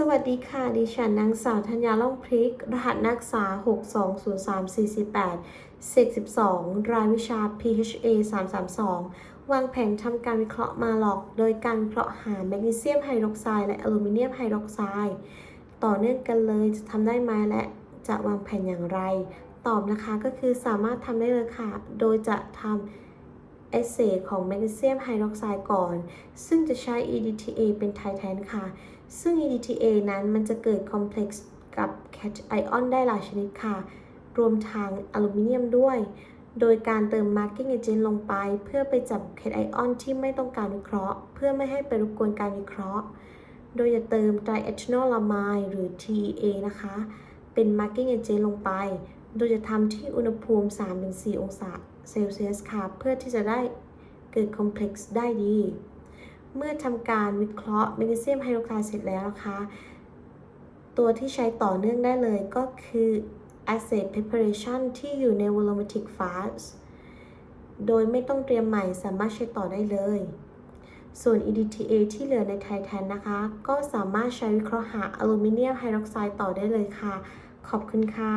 สวัสดีค่ะ ดิฉันนางสาวธัญญาล่องพริก รหัสนักศึกษา 6203448 12รายวิชา PHA 332 วางแผนทำการวิเคราะห์มาหลอก โดยการวิเคราะห์หาแมกนีเซียมไฮดรอกไซด์และอลูมิเนียมไฮดรอกไซด์ต่อเนื่องกันเลยจะทำได้ไหมและจะวางแผนอย่างไร ตอบนะคะก็คือสามารถทำได้เลยค่ะ โดยจะทำเอเซของแมกนีเซียมไฮดรอกไซด์ก่อน ซึ่งจะใช้ EDTA เป็นไทแทนค่ะ ซึ่ง EDTA นั้นมันจะเกิดคอมเพล็กซ์กับแคทไอออนได้หลายชนิดค่ะ รวมทางอลูมิเนียมด้วย โดยการเติม marking agent ลงไป เพื่อไปจับแคทไอออนที่ไม่ต้องการวิเคราะห์ เพื่อไม่ให้ไปรบกวนการวิเคราะห์ โดยจะเติม diethanolamine หรือ TEA นะคะ เป็น marking agent ลงไป โดยจะทำที่อุณหภูมิ 3-4 องศาเซลเซียสค่ะ เพื่อที่จะได้เกิดคอมเพล็กซ์ได้ดี เมื่อทำการวิเคราะห์แมกนีเซียมไฮดรอกไซด์เสร็จแล้วนะคะ ตัวที่ใช้ต่อเนื่องได้เลยก็คือ acid preparation ที่อยู่ใน volumetric fast โดยไม่ต้องเตรียมใหม่สามารถใช้ต่อได้เลย ส่วน EDTA ที่เหลือในไทแทนนะคะ ก็สามารถใช้วิเคราะห์หาอลูมิเนียมไฮดรอกไซด์ต่อได้เลยค่ะ ขอบคุณค่ะ